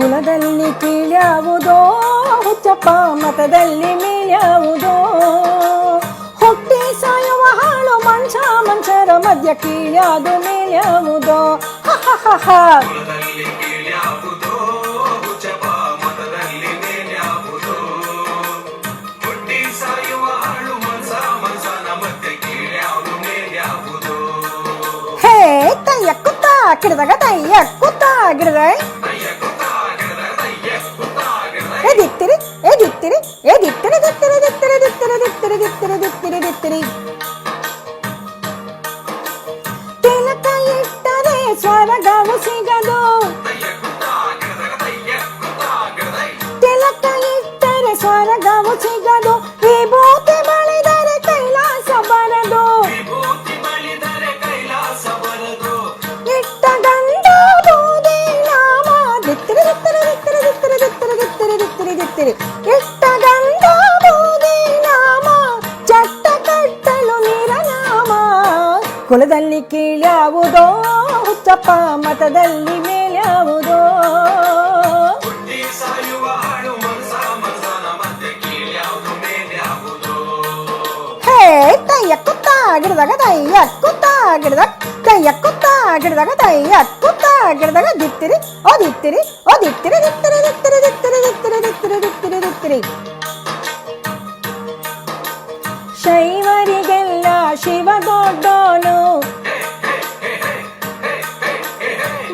ಕುಲದಲ್ಲಿ ಕೀಳ್ಯಾವುದೋ ಹುಚ್ಚಪ್ಪ ಮತದಲ್ಲಿ ಮೀಳ್ಯಾವುದೋ. ಹೊಟ್ಟೆ ಸಾಯುವ ಹಾಳು ಮನುಷ್ಯ ಮನುಷ್ಯರ ಮಧ್ಯ ಕೀಳ್ಯಾದು ಮೀಳ್ಯಾವುದೋ. ಹೇ ತಯ್ಯ ಕುತ್ತ ಗಿಡದಾಗ ತಯ್ಯ ಕುತ್ತ ಗಿಡದ రాత్రి ತಿಲಕ ಇಟ್ಟರೆ ಸ್ವರ್ಗವು ಸಿಗದು ತಿಲಕ ಇಟ್ಟರೆ ಸ್ವರ್ಗವು ಸಿಗದು ವಿಭೂತಿ ಬಳಿದರೆ ಕೈಲಾಸ ಬರದು ಇಟ್ಟ ಗಂಡ ಬೂದಿ ನಾಮ ದಿತ್ತಿರಿ ದಿತ್ತಿರಿ ದಿತ್ತಿರಿ ದಿತ್ತಿರಿ ದಿತ್ತಿರಿ ದಿತ್ತಿರಿ ದಿತ್ತಿರಿ ಇಟ್ಟ ಗಂಡ ಕುಲದಲ್ಲಿ ಕೀಳ್ಯಾವುದೋ, ಹುಚ್ಚಪ್ಪ ಮತದಲ್ಲಿ ಮೇಲ್ಯಾವುದೋ ಹೇ ತಯ್ಯ ಕುತ್ತ ಗಿಡದಾಗ ತಯ್ಯ ಕುತ್ತ ಗಿಡದಾಗ ತಯ್ಯ ಕುತ್ತ ಗಿಡದಾಗ ತಯ್ಯ ದಿತ್ತಿರಿ ಓ ದಿತ್ತಿರಿ ಓ ದಿತ್ತಿರಿ ದಿತ್ತಿರಿ ದಿತ್ತಿರಿ ದಿತ್ತಿರಿ ದಿತ್ತಿರಿ ದಿತ್ತಿರಿ ದಿತ್ತಿರಿ ದಿತ್ತಿರಿ ಶೈವರಿಗೆಲ್ಲ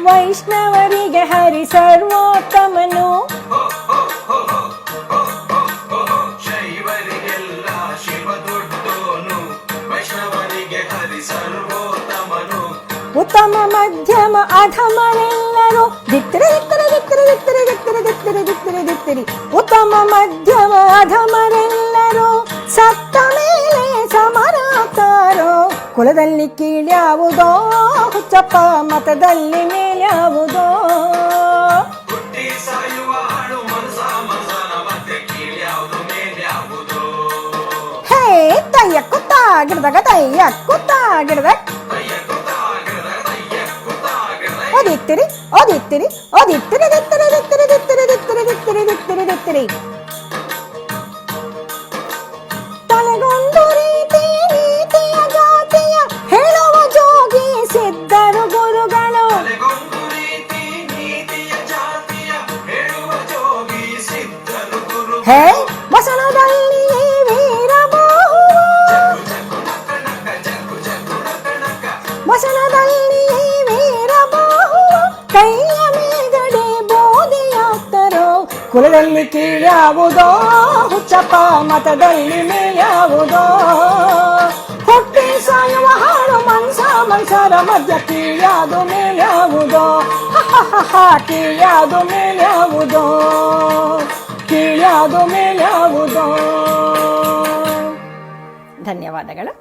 ವೈಷ್ಣವರಿಗೆ ಹರಿ ಸರ್ವೋತ್ತಮನು. ಉತ್ತಮ ಮಧ್ಯಮ ಅಧಮನೆಲ್ಲರೂ ದಿತ್ತರೆ ದಿತ್ತರೆ ದಿತ್ತರೆ ದಿತ್ತರೆ ದಿತ್ತರೆ ದಿತ್ತರೆ ದಿತ್ತರೆ ದಿತ್ತರಿ ಉತ್ತಮ ಮಧ್ಯಮ ಅಧಮನೆಲ್ಲರೂ ಸತ್ತ ಮೇಲೆ ಸಮರಾತಾರೋ ಕುಲದಲ್ಲಿ ಕೀಳ್ಯಾವುದೋ ಹುಚ್ಚಪ್ಪ ಮತದಲ್ಲಿ ಮೇಲ್ಯಾವುದೋ ಹೇ ತಯ್ಯ ಕುತ್ತ ಗಿಡದಾಗ ತಯ್ಯ ಕುತ್ತ ಗಿಡದಾಗ. ಓದಿತ್ತಿರಿ ಓದಿತ್ತಿರಿ ಓದಿತ್ತಿರಿ ದಿತ್ತಿರಿ ದಿತ್ತಿರಿ ದಿತ್ತಿರಿ ದಿತ್ತಿರಿ ದಿತ್ತಿರಿ ದಿತ್ತಿರಿ ದಿತ್ತಿರಿ హే వసలదల్లి వీరమోహు వసలదల్లి వీರಮೋಹು ಕೈಯ ಮೇಗಡೆ ಬೋಧಿಯಾಗ್ತರೋ ಕುಲದಲ್ಲಿ ಕೀಳ್ಯಾವುದೋ ಹುಚ್ಚಪ್ಪ ಮತದಲ್ಲಿ ಮೇಯಾವುದೋ ಹುಟ್ಟಿ ಸಾಯುವ ಹಾಳು ಮನ್ಸ ಮನ್ಸರ ಮಧ್ಯ ಕೀಳ್ಯಾದು ಮೇಯಾವುದೋ ಕೀಳ್ಯಾದು ಮೇಯಾವುದೋ ಧನ್ಯವಾದಗಳು.